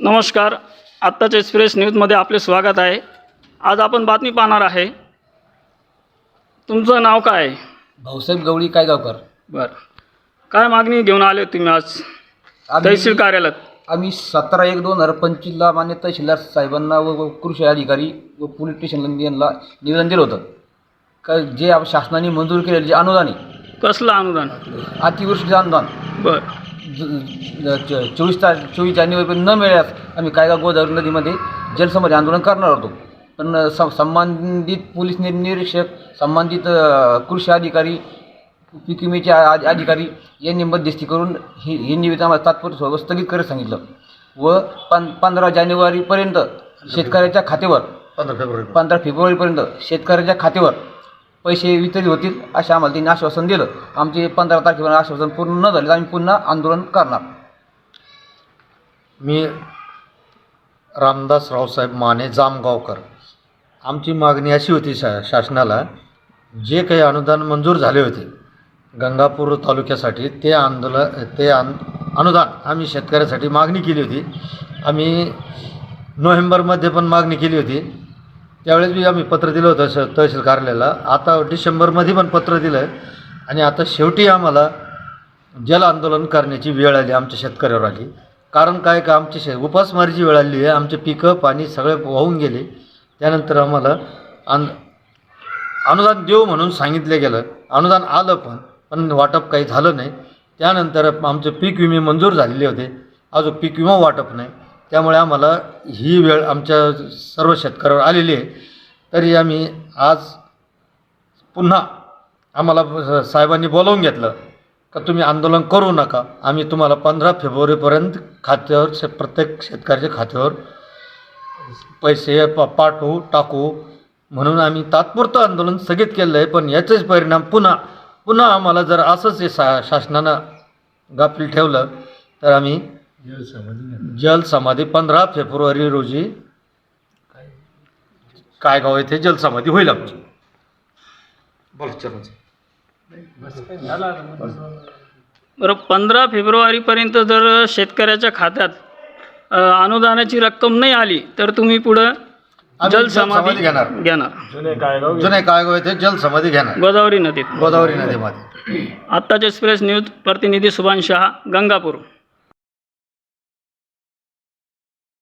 नमस्कार. आत्ताच्या एक्सप्रेस न्यूजमध्ये आपले स्वागत आहे. आज आपण बातमी पाहणार आहे. तुमचं नाव काय? आहे भाऊसाहेब गवळी कायगावकर. बरं. काय मागणी घेऊन आले तुम्ही आज? तहसील कार्यालयात. आम्ही सतरा एक दोन हजार पंचवीसला मान्य तहसीलदार साहेबांना व व कृषी अधिकारी व पोलीस स्टेशनला यांना निवेदन दिलं होतं. का जे आप- शासनाने मंजूर केलेले जे अनुदान आहे. कसलं अनुदान? अतिवृष्टीचं अनुदान. बरं. चोवीस तार चोवीस जानेवारीपर्यंत न मिळाल्यास आम्ही कायगाव गोदावरी नदीमध्ये जलसमाधी आंदोलन करणार होतो. पण स संबंधित पोलीस निरीक्षक संबंधित कृषी अधिकारी पीक विम्याचे अधिकारी यांनी मध्यस्थी करून ही हे निवेदन आम्हाला तात्पुरतं स्थगित करत सांगितलं. व पं पंधरा जानेवारीपर्यंत शेतकऱ्याच्या खात्यावर पंधरा फेब्रुवारी पंधरा फेब्रुवारीपर्यंत शेतकऱ्याच्या खात्यावर पैसे वितरित होतील असे आम्हाला त्यांनी आश्वासन दिलं. आमचे पंधरा तारखेपर्यंत आश्वासन पूर्ण न झाले तर आम्ही पुन्हा आंदोलन करणार. मी रामदास रावसाहेब माने जामगावकर. आमची मागणी अशी होती शा शासनाला जे काही अनुदान मंजूर झाले होते गंगापूर तालुक्यासाठी ते आंदोलन ते आन अनुदान आम्ही शेतकऱ्यासाठी मागणी केली होती. आम्ही नोव्हेंबरमध्ये पण मागणी केली होती. त्यावेळेस बी आम्ही पत्र दिलं होतं श तहसील कार्यालयाला. आता डिसेंबरमध्ये पण पत्र दिलं आहे आणि आता शेवटी आम्हाला जल आंदोलन करण्याची वेळ आली आमच्या शेतकऱ्यावर आली. कारण काय का आमची शे उपासमारीची वेळ आली आहे. आमचे पिकं पाणी सगळे वाहून गेले. त्यानंतर आम्हाला अन अनुदान देऊ म्हणून सांगितलं गेलं. अनुदान आलं पण पण वाटप काही झालं नाही. त्यानंतर आमचे पीक विमे मंजूर झालेले होते. अजून पीक विमा वाटप नाही. त्यामुळे आम्हाला ही वेळ आमच्या सर्व शेतकऱ्यावर आलेली आहे. तरी आम्ही आज पुन्हा आम्हाला साहेबांनी बोलावून घेतलं का तुम्ही आंदोलन करू नका. आम्ही तुम्हाला पंधरा फेब्रुवारीपर्यंत खात्यावर शे प्रत्येक शेतकऱ्याच्या खात्यावर पैसे प पाठवू टाकू म्हणून आम्ही तात्पुरतं आंदोलन स्थगित केलं आहे पण याचेच परिणाम पुन्हा पुन्हा आम्हाला जर असंच हे सा शासनानं गाफील ठेवलं तर आम्ही जलसमाधी पंधरा फेब्रुवारी रोजी कायगाव येथे जलसमाधी होईल आमची. बरं पंधरा फेब्रुवारीपर्यंत जर शेतकऱ्याच्या खात्यात अनुदानाची रक्कम नाही आली तर तुम्ही पुढं जलसमाधी जलसमाधी घेणार. घेणार. जुने कायगाव येथे जलसमाधी घेणार. गोदावरी नदीत. गोदावरी नदीमध्ये. आत्ताचे एक्सप्रेस न्यूज प्रतिनिधी सुभाष शहा गंगापूर.